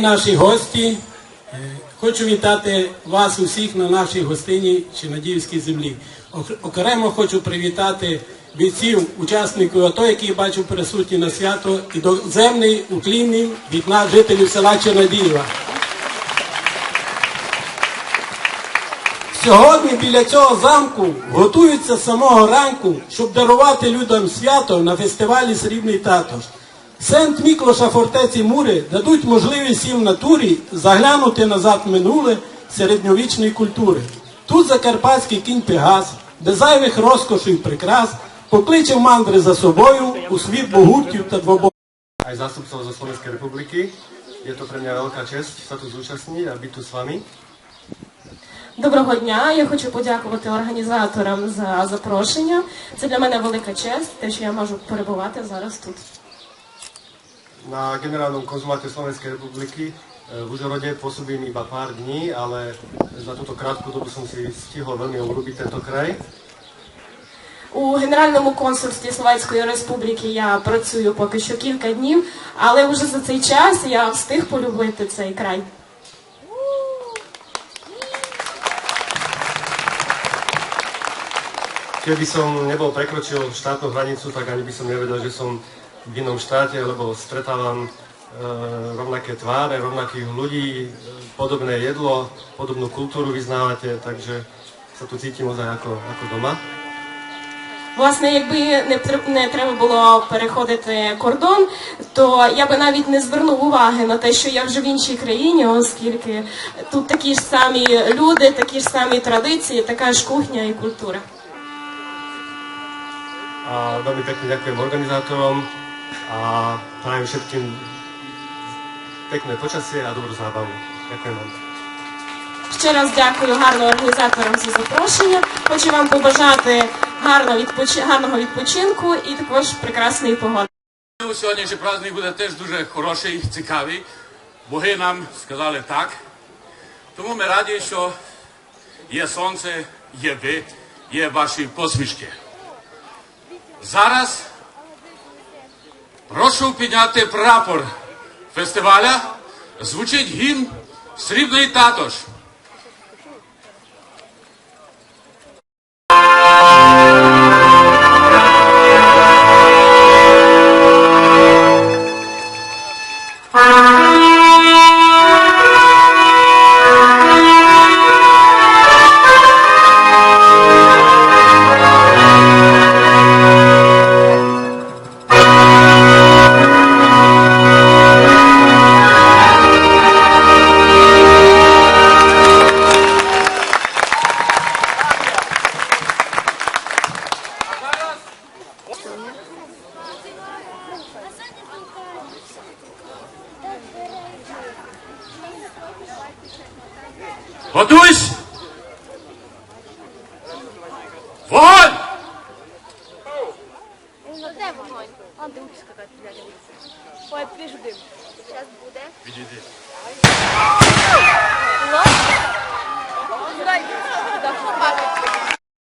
Наші гості, е, хочу вітати вас усіх на нашій гостині Чинадіївській землі. Окремо хочу привітати бійців, учасників АТО, які бачу присутні на свято, і доземний уклінний від нас, жителів села Чинадіїва. Сьогодні біля цього замку готуються з самого ранку, щоб дарувати людям свято на фестивалі Срібний Татош. Сент Міклоша фортеці Мури дадуть можливість їм в натурі заглянути назад минуле середньовічної культури. Тут закарпатський кінь Пегас, без зайвих розкошей і прикрас, покличе мандри за собою у світ богуртів та двоборів. aj zástupcov zo Slovenskej republiky. Je to pre mňa veľká čest sa tu zúčastniť a byť tu s vami. Доброго дня. Я хочу подякувати організаторам за запрошення. Це для мене велика честь, те, що я можу перебувати зараз тут. Na generálnom konzuláte Slovenskej republiky e, v Užhorode pôsobím iba pár dní, ale za túto krátku dobu som si stihol veľmi obľúbiť tento kraj. У Генеральному консульстві Словацької Республіки я працюю поки що кілька днів, але вже за цей час я встиг полюбити цей край. Keby som nebol prekročil štátnu hranicu, tak ani by som nevedel, že som v inom štáte, lebo stretávam e, rovnaké tváre, rovnakých ľudí, e, podobné jedlo, podobnú kultúru vyznávate, takže sa tu cítim ozaj ako, ako doma. Власне, якби не, не треба було переходити кордон, то я би навіть не звернув уваги на те, що я вже в іншій країні, оскільки тут такі ж самі люди, такі ж самі традиції, така ж кухня і культура. A veľmi pekne ďakujem organizátorom a prajem všetkým pekné počasie a dobrú zábavu. Ďakujem vám. Ще раз дякую гарно організаторам за запрошення. Хочу вам побажати гарного, відпочи... гарного відпочинку і також прекрасної погоди. Сьогоднішній праздник буде теж дуже хороший, цікавий. Боги нам сказали так. Тому ми раді, що є сонце, є ви, є ваші посмішки. Зараз прошу підняти прапор фестиваля. Звучить гімн Срібний татош. Готуйсь! Вогонь! Ну де вогонь? А дим скакати, блядь. Ой, піж дим. Зараз буде. Відійди.